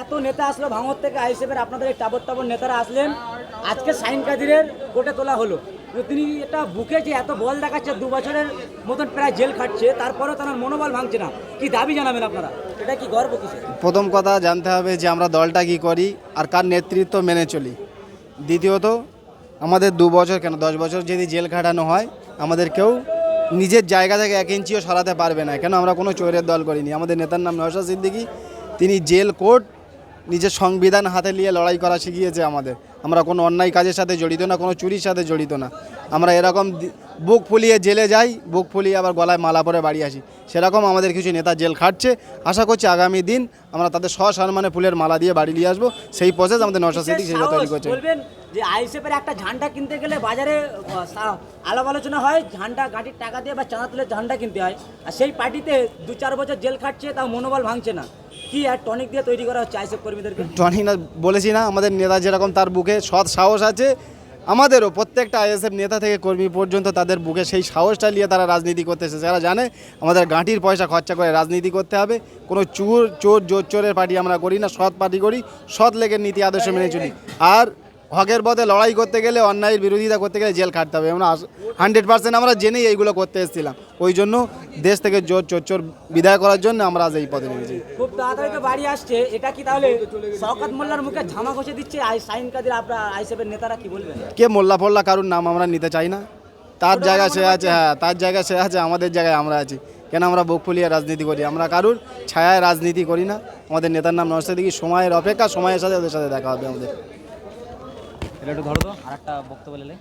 এত নেতা আসলো ভাঙর থেকে আইসেফের আপনাদের এই টাবর টাবর নেতারা আসলেন। আজকে সাইন কাদিরের কোর্টে তোলা হলো। তিনি এটা বুকে যে এত বল দেখাচ্ছে, দু বছরের মতন প্রায় জেল খাটছে, তারপরেও তার মনোবল ভাঙছে না। কি দাবি জানাবেন আপনারা? এটা কি গর্ব কিছু প্রথম কথা জানতে হবে যে আমরা দলটা কি করি আর কার নেতৃত্ব মেনে চলি। দ্বিতীয়ত, আমাদের দু বছর কেন? দশ বছর যদি জেল খাটানো হয়, আমাদের কেউ নিজের জায়গা থেকে এক ইঞ্চিও সরাতে পারবে না। কেন? আমরা কোনো চোরের দল করিনি। আমাদের নেতার নাম নয়শা সিদ্দিকি, তিনি জেল কোর্ট নিজের সংবিধান হাতে নিয়ে লড়াই করা শিখিয়েছে আমাদের। আমরা কোনো অন্যায় কাজের সাথে জড়িত না কোনো চুরির সাথে জড়িত না। আমরা এরকম বুক ফুলিয়ে জেলে যাই বুক ফুলিয়ে আবার গলায় মালা পরে বাড়ি আসি। সেরকম আমাদের কিছু নেতা জেল খাটছে। আশা করছি আগামী দিন আমরা তাদের সসম্মানে ফুলের মালা দিয়ে বাড়ি নিয়ে আসব। সেই প্রসেস আমাদের নশা সিদ্দিক সেটা তৈরি করছে যে আইসেফের একটা ঝান্ডা কিনতে গেলে বাজারে আলাপ আলোচনা হয় ঝান্ডা গাঁটির টাকা দিয়ে বা চাঁদা তুলে ঝান্ডা কিনতে হয়। আর সেই পার্টিতে দু চার বছর জেল খাটছে তাও মনোবল ভাঙছে না। কি আর টনিক দিয়ে তৈরি করা হচ্ছে আইসব কর্মীদেরকে? টনি না, বলেছি না, আমাদের নেতা যেরকম তার বুকে সৎ সাহস আছে, আমাদেরও প্রত্যেকটা আইএসএফ নেতা থেকে কর্মী পর্যন্ত তাদের বুকে সেই সাহসটা নিয়ে তারা রাজনীতি করতে এসেছে। যারা জানে, আমাদের গাঁটির পয়সা খরচা করে রাজনীতি করতে হবে। কোনো চোর চোর, জোর, চোরের পার্টি আমরা করি না, সৎ পার্টি করি, সৎ লেগের নীতি, আদর্শ মেনে চলি। আর হকের পথে লড়াই করতে গেলে অন্যায়ের বিরোধিতা করতে গেলে জেল খাটতে হবে। আমরা হান্ড্রেড পার্সেন্ট আমরা জেনেই এইগুলো করতে এসেছিলাম। ওই জন্য দেশ থেকে জোর চোর চোর বিদায় করার জন্য আমরা আজ এই পদে নিয়েছি খুব তাড়াতাড়ি তো বাড়ি আসছে। এটা কি তাহলে শওকত মোল্লার মুখে ঝামা ঘষে দিচ্ছে? সাইন কাদের আপনার আইসেফের নেতারা কি বলবেন? কে মোল্লা ফোল্লা কারুর নাম আমরা নিতে চাই না। তার জায়গায় সে আছে হ্যাঁ তার জায়গায় সে আছে আমাদের জায়গায় আমরা আছি। কেন আমরা বুক ফুলিয়ে রাজনীতি করি? আমরা কারুর ছায়ায় রাজনীতি করি না। আমাদের নেতার নাম নরসা দিকে সময়ের অপেক্ষা সময়ের সাথে ওদের সাথে দেখা হবে আমাদের। এটা একটু ধরো তো আর একটা বক্তব্য নিলে